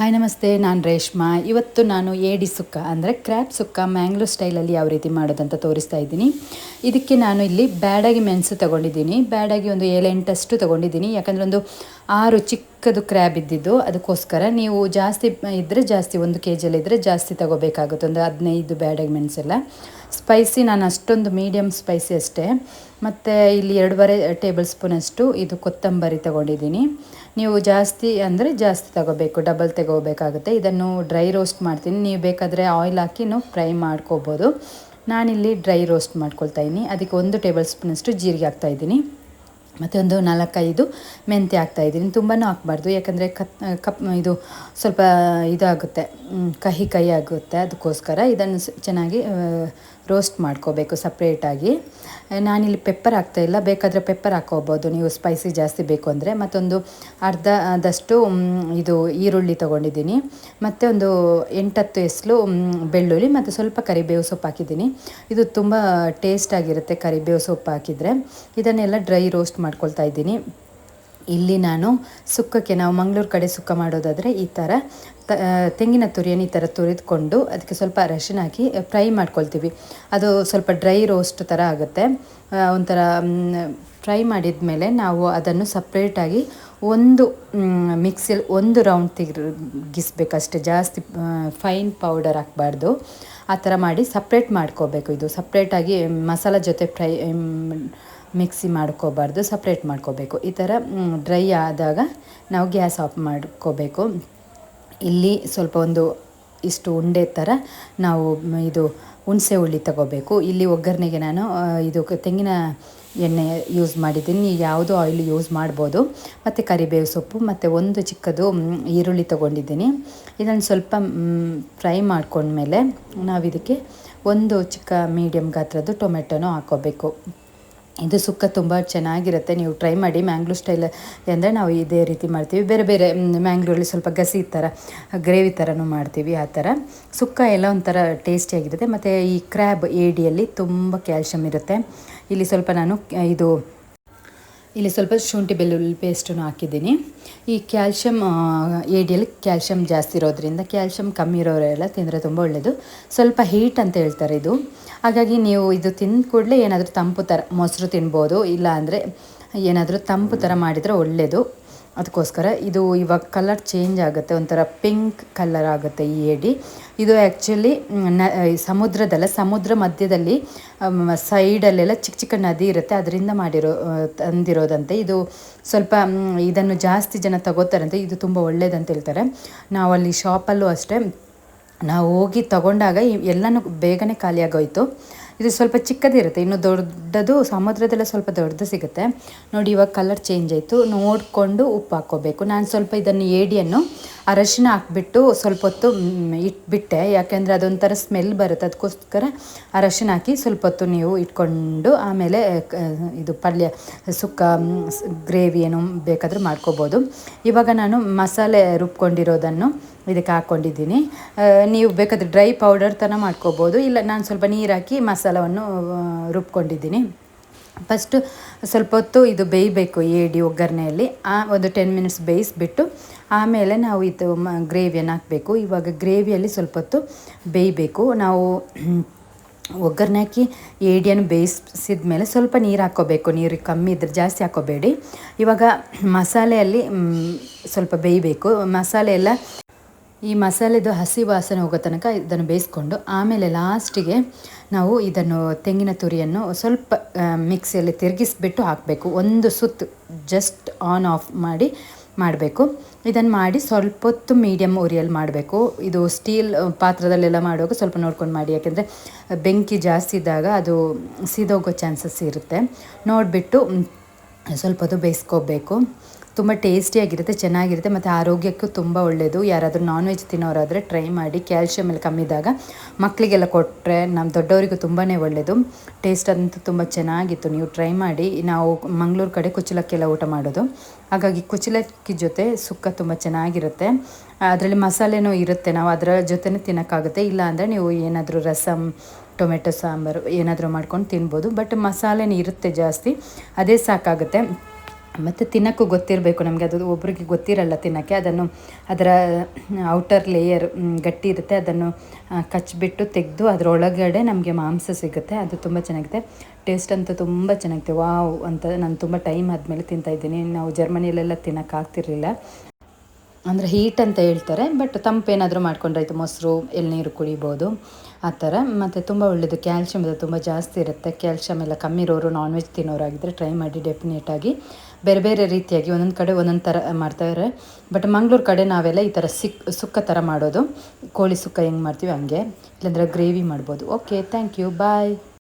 Hi ನಮಸ್ತೆ, ನಾನು ರೇಷ್ಮಾ. ಇವತ್ತು ನಾನು ಏಡಿ ಸುಕ್ಕ, ಅಂದರೆ ಕ್ರ್ಯಾಪ್ ಸುಕ್ಕ ಮ್ಯಾಂಗ್ಳೂರ್ ಸ್ಟೈಲಲ್ಲಿ ಯಾವ ರೀತಿ ಮಾಡೋದಂತ ತೋರಿಸ್ತಾ ಇದ್ದೀನಿ. ಇದಕ್ಕೆ ನಾನು ಇಲ್ಲಿ ಬ್ಯಾಡಾಗಿ ಮೆಣಸು ತೊಗೊಂಡಿದ್ದೀನಿ. ಬ್ಯಾಡಾಗಿ ಒಂದು ಏಳೆಂಟಷ್ಟು ತೊಗೊಂಡಿದ್ದೀನಿ. ಯಾಕಂದರೆ ಒಂದು ಆರು ಚಿಕ್ಕದು ಕ್ರ್ಯಾಬ್ ಇದ್ದಿದ್ದು, ಅದಕ್ಕೋಸ್ಕರ ನೀವು ಜಾಸ್ತಿ ಇದ್ದರೆ ಜಾಸ್ತಿ, ಒಂದು ಕೆ ಜಿಯಲ್ಲಿ ಇದ್ದರೆ ಜಾಸ್ತಿ ತೊಗೋಬೇಕಾಗುತ್ತೆ. ಒಂದು ಹದಿನೈದು ಬ್ಯಾಡಾಗಿ ಮೆಣಸೆಲ್ಲ. ಸ್ಪೈಸಿ, ನಾನು ಅಷ್ಟೊಂದು ಮೀಡಿಯಮ್ ಸ್ಪೈಸಿ ಅಷ್ಟೇ. ಮತ್ತು ಇಲ್ಲಿ ಎರಡೂವರೆ ಟೇಬಲ್ ಸ್ಪೂನಷ್ಟು ಇದು ಕೊತ್ತಂಬರಿ ತೊಗೊಂಡಿದ್ದೀನಿ. ನೀವು ಜಾಸ್ತಿ ಅಂದರೆ ಜಾಸ್ತಿ ತಗೋಬೇಕು ಡಬಲ್ ತಗೋಬೇಕಾಗುತ್ತೆ. ಇದನ್ನು ಡ್ರೈ ರೋಸ್ಟ್ ಮಾಡ್ತೀನಿ. ನೀವು ಬೇಕಾದರೆ ಆಯಿಲ್ ಹಾಕಿನೂ ಫ್ರೈ ಮಾಡ್ಕೋಬೋದು. ನಾನಿಲ್ಲಿ ಡ್ರೈ ರೋಸ್ಟ್ ಮಾಡ್ಕೊಳ್ತಾ ಇದ್ದೀನಿ. ಅದಕ್ಕೆ ಒಂದು ಟೇಬಲ್ ಸ್ಪೂನಷ್ಟು ಜೀರಿಗೆ ಹಾಕ್ತಾಯಿದ್ದೀನಿ ಮತ್ತು ಒಂದು ನಾಲ್ಕೈದು ಮೆಂತ್ಯ ಹಾಕ್ತಾಯಿದ್ದೀನಿ ತುಂಬಾ ಹಾಕ್ಬಾರ್ದು. ಯಾಕಂದರೆ ಕತ್, ಕಪ್, ಇದು ಸ್ವಲ್ಪ ಇದಾಗುತ್ತೆ. ಕಹಿ ಕಹಿ ಆಗುತ್ತೆ. ಅದಕ್ಕೋಸ್ಕರ ಇದನ್ನು ಚೆನ್ನಾಗಿ ರೋಸ್ಟ್ ಮಾಡ್ಕೋಬೇಕು ಸಪ್ರೇಟಾಗಿ ನಾನಿಲ್ಲಿ ಪೆಪ್ಪರ್ ಹಾಕ್ತಾಯಿಲ್ಲ ಬೇಕಾದರೆ ಪೆಪ್ಪರ್ ಹಾಕೋಬೋದು ನೀವು ಸ್ಪೈಸಿ ಜಾಸ್ತಿ ಬೇಕು ಅಂದರೆ. ಮತ್ತೊಂದು ಅರ್ಧದಷ್ಟು ಇದು ಈರುಳ್ಳಿ ತೊಗೊಂಡಿದ್ದೀನಿ. ಮತ್ತು ಒಂದು ಎಂಟತ್ತು ಎಸ್ಲು ಬೆಳ್ಳುಳ್ಳಿ ಮತ್ತು ಸ್ವಲ್ಪ ಕರಿಬೇವು ಸೊಪ್ಪು ಹಾಕಿದ್ದೀನಿ. ಇದು ತುಂಬ ಟೇಸ್ಟಾಗಿರುತ್ತೆ ಕರಿಬೇವು ಸೊಪ್ಪು ಹಾಕಿದರೆ. ಇದನ್ನೆಲ್ಲ ಡ್ರೈ ರೋಸ್ಟ್ ಮಾಡ್ಕೊಳ್ತಾ ಇದ್ದೀನಿ. ಇಲ್ಲಿ ನಾನು ಸುಕ್ಕಕ್ಕೆ, ನಾವು ಮಂಗಳೂರು ಕಡೆ ಸುಕ್ಕ ಮಾಡೋದಾದರೆ ಈ ಥರ ತೆಂಗಿನ ತುರಿಯನ್ನು ಈ ಥರ ತುರಿದುಕೊಂಡು ಅದಕ್ಕೆ ಸ್ವಲ್ಪ ಅರಶಿನ ಹಾಕಿ ಫ್ರೈ ಮಾಡ್ಕೊಳ್ತೀವಿ. ಅದು ಸ್ವಲ್ಪ ಡ್ರೈ ರೋಸ್ಟ್ ಥರ ಆಗುತ್ತೆ. ಒಂಥರ ಫ್ರೈ ಮಾಡಿದ ಮೇಲೆ ನಾವು ಅದನ್ನು ಸಪ್ರೇಟಾಗಿ ಒಂದು ಮಿಕ್ಸಿಲಿ ಒಂದು ರೌಂಡ್ ತೆಗಿಸ್ಬೇಕಷ್ಟೇ ಜಾಸ್ತಿ ಫೈನ್ ಪೌಡರ್ ಹಾಕ್ಬಾರ್ದು. ಆ ಥರ ಮಾಡಿ ಸಪ್ರೇಟ್ ಮಾಡ್ಕೋಬೇಕು ಇದು. ಸಪ್ರೇಟಾಗಿ ಮಸಾಲ ಜೊತೆ ಫ್ರೈ ಮಿಕ್ಸಿ ಮಾಡ್ಕೋಬಾರ್ದು ಸಪ್ರೇಟ್ ಮಾಡ್ಕೋಬೇಕು. ಈ ಥರ ಡ್ರೈ ಆದಾಗ ನಾವು ಗ್ಯಾಸ್ ಆಫ್ ಮಾಡ್ಕೋಬೇಕು. ಇಲ್ಲಿ ಸ್ವಲ್ಪ ಒಂದು ಇಷ್ಟು ಉಂಡೆ ಥರ ನಾವು ಇದು ಹುಣಸೆ ಹುಳಿ ತಗೋಬೇಕು. ಇಲ್ಲಿ ಒಗ್ಗರಣೆಗೆ ನಾನು ಇದು ತೆಂಗಿನ ಎಣ್ಣೆ ಯೂಸ್ ಮಾಡಿದ್ದೀನಿ. ನೀವು ಯಾವುದೋ ಆಯಿಲ್ ಯೂಸ್ ಮಾಡ್ಬೋದು. ಮತ್ತು ಕರಿಬೇವು ಸೊಪ್ಪು, ಮತ್ತು ಒಂದು ಚಿಕ್ಕದು ಈರುಳ್ಳಿ ತೊಗೊಂಡಿದ್ದೀನಿ. ಇದನ್ನು ಸ್ವಲ್ಪ ಫ್ರೈ ಮಾಡ್ಕೊಂಡ್ಮೇಲೆ ನಾವು ಇದಕ್ಕೆ ಒಂದು ಚಿಕ್ಕ ಮೀಡಿಯಮ್ ಗಾತ್ರದ್ದು ಟೊಮೆಟೊನೂ ಹಾಕ್ಕೋಬೇಕು ಇದು ಸುಕ್ಕ ತುಂಬ ಚೆನ್ನಾಗಿರುತ್ತೆ. ನೀವು ಟ್ರೈ ಮಾಡಿ ಮ್ಯಾಂಗ್ಳೂರ್ ಸ್ಟೈಲ್ ಅಂದರೆ ನಾವು ಇದೇ ರೀತಿ ಮಾಡ್ತೀವಿ. ಬೇರೆ ಬೇರೆ ಮ್ಯಾಂಗ್ಳೂರಲ್ಲಿ ಸ್ವಲ್ಪ ಗಸಿ ಥರ ಗ್ರೇವಿ ಥರನೂ ಮಾಡ್ತೀವಿ ಆ ಥರ ಸುಕ್ಕ ಎಲ್ಲ ಒಂಥರ ಟೇಸ್ಟಿಯಾಗಿರುತ್ತೆ ಮತ್ತು ಈ ಕ್ರ್ಯಾಬ್ ಏಡಿಯಲ್ಲಿ ತುಂಬ ಕ್ಯಾಲ್ಶಿಯಮ್ ಇರುತ್ತೆ. ಇಲ್ಲಿ ಸ್ವಲ್ಪ ನಾನು, ಇದು ಇಲ್ಲಿ ಸ್ವಲ್ಪ ಶುಂಠಿ ಬೆಳ್ಳುಳ್ಳಿ ಪೇಸ್ಟನ್ನು ಹಾಕಿದ್ದೀನಿ. ಈ ಕ್ಯಾಲ್ಶಿಯಮ್ ಏಡಿಯಲ್ಲಿ ಕ್ಯಾಲ್ಶಿಯಮ್ ಜಾಸ್ತಿ ಇರೋದ್ರಿಂದ ಕ್ಯಾಲ್ಶಿಯಮ್ ಕಮ್ಮಿ ಇರೋರೆಲ್ಲ ತಿಂದರೆ ತುಂಬ ಒಳ್ಳೆಯದು ಸ್ವಲ್ಪ ಹೀಟ್ ಅಂತ ಹೇಳ್ತಾರೆ ಇದು. ಹಾಗಾಗಿ ನೀವು ಇದು ತಿಂದ ಕೂಡಲೇ ಏನಾದರೂ ತಂಪು ಥರ ಮೊಸರು ತಿನ್ಬೋದು ಇಲ್ಲ ಅಂದರೆ ಏನಾದರೂ ತಂಪು ಥರ ಮಾಡಿದರೆ ಒಳ್ಳೆಯದು ಅದಕ್ಕೋಸ್ಕರ ಇದು ಇವಾಗ ಕಲರ್ ಚೇಂಜ್ ಆಗುತ್ತೆ, ಒಂಥರ ಪಿಂಕ್ ಕಲರ್ ಆಗುತ್ತೆ ಈ ಏಡಿ ಇದು ಆ್ಯಕ್ಚುಲಿ ನ ಸಮುದ್ರದಲ್ಲ, ಸಮುದ್ರ ಮಧ್ಯದಲ್ಲಿ ಸೈಡಲ್ಲೆಲ್ಲ ಚಿಕ್ಕ ಚಿಕ್ಕ ನದಿ ಇರುತ್ತೆ, ಅದರಿಂದ ಮಾಡಿರೋ ತಂದಿರೋದಂತೆ. ಇದು ಸ್ವಲ್ಪ ಇದನ್ನು ಜಾಸ್ತಿ ಜನ ತಗೋತಾರಂತೆ ಇದು ತುಂಬ ಒಳ್ಳೇದಂತ ಹೇಳ್ತಾರೆ. ನಾವು ಅಲ್ಲಿ ಶಾಪಲ್ಲೂ ಅಷ್ಟೇ, ನಾವು ಹೋಗಿ ತಗೊಂಡಾಗ ಎಲ್ಲನೂ ಬೇಗನೆ ಖಾಲಿಯಾಗೋಯ್ತು. ಇದು ಸ್ವಲ್ಪ ಚಿಕ್ಕದಿರುತ್ತೆ ಇನ್ನು ದೊಡ್ಡದು ಸಮುದ್ರದೆಲ್ಲ ಸ್ವಲ್ಪ ದೊಡ್ಡದು ಸಿಗುತ್ತೆ. ನೋಡಿ ಇವಾಗ ಕಲರ್ ಚೇಂಜ್ ಆಯಿತು, ನೋಡಿಕೊಂಡು ಉಪ್ಪು ಹಾಕ್ಕೋಬೇಕು. ನಾನು ಸ್ವಲ್ಪ ಇದನ್ನು ಏಡಿಯನ್ನು ಅರಶಿನ ಹಾಕ್ಬಿಟ್ಟು ಸ್ವಲ್ಪ ಹೊತ್ತು ಇಟ್ಬಿಟ್ಟೆ. ಯಾಕೆಂದರೆ ಅದೊಂಥರ ಸ್ಮೆಲ್ ಬರುತ್ತೆ. ಅದಕ್ಕೋಸ್ಕರ ಅರಶಿನ ಹಾಕಿ ಸ್ವಲ್ಪ ಹೊತ್ತು ನೀವು ಇಟ್ಕೊಂಡು ಆಮೇಲೆ ಇದು ಪಲ್ಯ, ಸುಕ್ಕ ಗ್ರೇವಿ ಏನು ಬೇಕಾದರೂ ಮಾಡ್ಕೋಬೋದು. ಇವಾಗ ನಾನು ಮಸಾಲೆ ರುಬ್ಕೊಂಡಿರೋದನ್ನು ಇದಕ್ಕೆ ಹಾಕ್ಕೊಂಡಿದ್ದೀನಿ. ನೀವು ಬೇಕಾದರೆ ಡ್ರೈ ಪೌಡರ್ ಥರ ಮಾಡ್ಕೋಬೋದು. ಇಲ್ಲ, ನಾನು ಸ್ವಲ್ಪ ನೀರು ಹಾಕಿ ಮಸಾಲವನ್ನು ರುಬ್ಕೊಂಡಿದ್ದೀನಿ. ಫಸ್ಟು ಸ್ವಲ್ಪ ಹೊತ್ತು ಇದು ಬೇಯಬೇಕು, ಏಡಿ ಒಗ್ಗರಣೆಯಲ್ಲಿ. ಆ, ಒಂದು ಟೆನ್ ಮಿನಿಟ್ಸ್ ಬೇಯಿಸ್ಬಿಟ್ಟು ಆಮೇಲೆ ನಾವು ಇದು ಮ, ಗ್ರೇವಿಯನ್ನು ಹಾಕಬೇಕು. ಇವಾಗ ಗ್ರೇವಿಯಲ್ಲಿ ಸ್ವಲ್ಪ ಹೊತ್ತು ಬೇಯಬೇಕು. ನಾವು ಒಗ್ಗರಣೆ ಹಾಕಿ ಏಡಿಯನ್ನು ಬೇಯಿಸಿದ ಮೇಲೆ ಸ್ವಲ್ಪ ನೀರು ಹಾಕ್ಕೋಬೇಕು. ನೀರು ಕಮ್ಮಿ ಇದ್ದರೆ ಜಾಸ್ತಿ ಹಾಕ್ಕೋಬೇಡಿ. ಇವಾಗ ಮಸಾಲೆಯಲ್ಲಿ ಸ್ವಲ್ಪ ಬೇಯಬೇಕು. ಮಸಾಲೆ ಎಲ್ಲ, ಈ ಮಸಾಲೆದು ಹಸಿ ವಾಸನೆ ಹೋಗೋ ತನಕ ಇದನ್ನು ಬೇಯಿಸ್ಕೊಂಡು ಆಮೇಲೆ ಲಾಸ್ಟಿಗೆ ನಾವು ಇದನ್ನು ತೆಂಗಿನ ತುರಿಯನ್ನು ಸ್ವಲ್ಪ ಮಿಕ್ಸಿಯಲ್ಲಿ ತಿರುಗಿಸ್ಬಿಟ್ಟು ಹಾಕಬೇಕು. ಒಂದು ಸುತ್ತು ಜಸ್ಟ್ ಆನ್ ಆಫ್ ಮಾಡಿ ಮಾಡಬೇಕು. ಇದನ್ನು ಮಾಡಿ ಸ್ವಲ್ಪ ಹೊತ್ತು ಮೀಡಿಯಮ್ ಉರಿಯಲ್ಲಿ ಮಾಡಬೇಕು. ಇದು ಸ್ಟೀಲ್ ಪಾತ್ರದಲ್ಲೆಲ್ಲ ಮಾಡುವಾಗ ಸ್ವಲ್ಪ ನೋಡ್ಕೊಂಡು ಮಾಡಿ. ಯಾಕೆಂದರೆ, ಬೆಂಕಿ ಜಾಸ್ತಿ ಇದ್ದಾಗ ಅದು ಸೀದೋಗೋ ಚಾನ್ಸಸ್ ಇರುತ್ತೆ. ನೋಡಿಬಿಟ್ಟು ಸ್ವಲ್ಪ ಹೊತ್ತು ಬೇಯಿಸ್ಕೋಬೇಕು. ತುಂಬ ಟೇಸ್ಟಿಯಾಗಿರುತ್ತೆ, ಚೆನ್ನಾಗಿರುತ್ತೆ, ಮತ್ತು ಆರೋಗ್ಯಕ್ಕೂ ತುಂಬ ಒಳ್ಳೆಯದು ಯಾರಾದರೂ ನಾನ್ ವೆಜ್ ತಿನ್ನೋರಾದರೆ ಟ್ರೈ ಮಾಡಿ ಕ್ಯಾಲ್ಶಿಯಮ್ ಎಲ್ಲ ಕಮ್ಮಿ ಮಕ್ಕಳಿಗೆಲ್ಲ ಕೊಟ್ಟರೆ ನಮ್ಮ ದೊಡ್ಡವರಿಗೂ ತುಂಬಾ ಒಳ್ಳೆಯದು ಟೇಸ್ಟ್ ಅಂತೂ ತುಂಬ ಚೆನ್ನಾಗಿತ್ತು. ನೀವು ಟ್ರೈ ಮಾಡಿ, ನಾವು ಮಂಗಳೂರು ಕಡೆ ಕುಚ್ಚಲಕ್ಕಿಯೆಲ್ಲ ಊಟ ಮಾಡೋದು. ಹಾಗಾಗಿ ಕುಚ್ಚಲಕ್ಕಿ ಜೊತೆ ಸುಕ್ಕ ತುಂಬ ಚೆನ್ನಾಗಿರುತ್ತೆ. ಅದರಲ್ಲಿ ಮಸಾಲೆನೂ ಇರುತ್ತೆ. ನಾವು ಅದರ ಜೊತೆನೇ ತಿನ್ನೋಕ್ಕಾಗುತ್ತೆ. ಇಲ್ಲ ಅಂದರೆ ನೀವು ಏನಾದರೂ ರಸಮ್ ಟೊಮೆಟೊ ಸಾಂಬಾರು ಏನಾದರೂ ಮಾಡ್ಕೊಂಡು ತಿನ್ಬೋದು. ಬಟ್ ಮಸಾಲೆನೇ ಇರುತ್ತೆ ಜಾಸ್ತಿ. ಅದೇ ಸಾಕಾಗುತ್ತೆ. ಮತ್ತು ತಿನ್ನೋಕ್ಕೂ ಗೊತ್ತಿರಬೇಕು ನಮಗೆ. ಅದು ಒಬ್ರಿಗೆ ಗೊತ್ತಿರಲ್ಲ ತಿನ್ನೋಕ್ಕೆ. ಅದನ್ನು ಅದರ ಔಟರ್ ಲೇಯರ್ ಗಟ್ಟಿ ಇರುತ್ತೆ. ಅದನ್ನು ಕಚ್ಚಿಬಿಟ್ಟು ತೆಗೆದು ಅದರೊಳಗಡೆ ನಮಗೆ ಮಾಂಸ ಸಿಗುತ್ತೆ. ಅದು ತುಂಬ ಚೆನ್ನಾಗಿದೆ. ಟೇಸ್ಟ್ ಅಂತೂ ತುಂಬ ಚೆನ್ನಾಗಿದೆ. ವಾವ್ ಅಂತ. ನಾನು ತುಂಬ ಟೈಮ್ ಆದಮೇಲೆ ತಿಂತಾಯಿದ್ದೀನಿ ನಾವು ಜರ್ಮನಿಯಲ್ಲೆಲ್ಲ ತಿನ್ನೋಕ್ಕಾಗ್ತಿರ್ಲಿಲ್ಲ. ಅಂದರೆ ಹೀಟ್ ಅಂತ ಹೇಳ್ತಾರೆ ಬಟ್ ತಂಪೇನಾದರೂ ಮಾಡ್ಕೊಂಡ್ರಾಯ್ತು ಮೊಸರು, ಎಳ್ನೀರು ಕುಡಿಬೋದು, ಆ ಥರ. ಮತ್ತು ತುಂಬ ಒಳ್ಳೆಯದು ಕ್ಯಾಲ್ಶಿಯಮ್ ಅದು ತುಂಬ ಜಾಸ್ತಿ ಇರುತ್ತೆ. ಕ್ಯಾಲ್ಶಿಯಮ್ ಎಲ್ಲ ಕಮ್ಮಿ ಇರೋರು ನಾನ್ ವೆಜ್ ತಿನ್ನೋರಾಗಿದ್ದರೆ ಟ್ರೈ ಮಾಡಿ ಡೆಫಿನೆಟಾಗಿ ಬೇರೆ ಬೇರೆ ರೀತಿಯಾಗಿ ಒಂದೊಂದು ಕಡೆ ಒಂದೊಂದು ಥರ ಮಾಡ್ತಾರೆ. ಬಟ್ ಮಂಗಳೂರು ಕಡೆ ನಾವೆಲ್ಲ ಈ ಥರ ಸಿಕ್, ಸುಕ್ಕ ಥರ ಮಾಡೋದು. ಕೋಳಿ ಸುಕ್ಕ ಹೆಂಗೆ ಮಾಡ್ತೀವಿ ಹಂಗೆ. ಇಲ್ಲಾಂದ್ರೆ ಗ್ರೇವಿ ಮಾಡ್ಬೋದು. Okay thank you bye